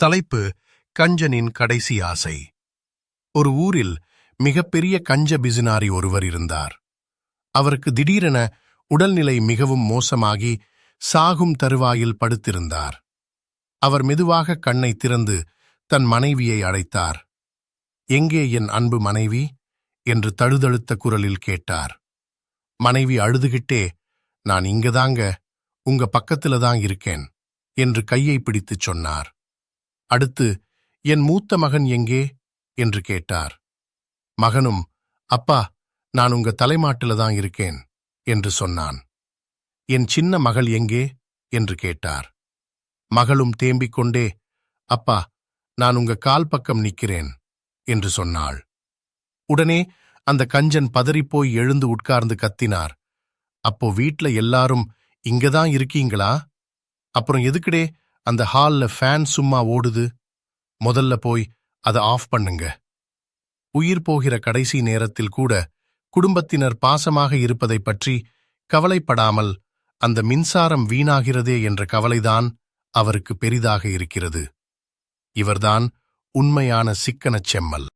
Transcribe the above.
தலைப்பு கஞ்சனின் கடைசி ஆசை. ஒரு ஊரில் மிகப்பெரிய கஞ்ச பிசினாரி ஒருவர் இருந்தார். அவருக்கு திடீரென உடல்நிலை மிகவும் மோசமாகி சாகும் தருவாயில் படுத்திருந்தார். அவர் மெதுவாக கண்ணை திறந்து தன் மனைவியை அழைத்தார். எங்கே என் அன்பு மனைவி? என்று தழுதழுத்த குரலில் கேட்டார். மனைவி அழுதுகிட்டே நான் இங்கதாங்க உங்க பக்கத்துல தான் இருக்கேன் என்று கையை பிடித்துச் சொன்னார். அடுத்து என் மூத்த மகன் எங்கே? என்று கேட்டார். மகனும் அப்பா நான் உங்க தலைமாட்டில தான் இருக்கேன் என்று சொன்னான். என் சின்ன மகள் எங்கே? என்று கேட்டார். மகளும் தேம்பிக் கொண்டே அப்பா நான் உங்க கால் பக்கம் நிக்கிறேன் என்று சொன்னாள். உடனே அந்த கஞ்சன் பதறிப்போய் எழுந்து உட்கார்ந்து கத்தினார். அப்போ வீட்ல எல்லாரும் இங்கதான் இருக்கீங்களா? அப்புறம் எதுக்குடே அந்த ஹால்ல ஃபேன் சும்மா ஓடுது. முதல்ல போய் அதை ஆஃப் பண்ணுங்க. உயிர் போகிற கடைசி நேரத்தில் கூட குடும்பத்தினர் பாசமாக இருப்பதைப் பற்றி கவலைப்படாமல் அந்த மின்சாரம் வீணாகிறதே என்ற கவலைதான் அவருக்கு பெரிதாக இருக்கிறது. இவர்தான் உண்மையான சிக்கனச் செம்மல்.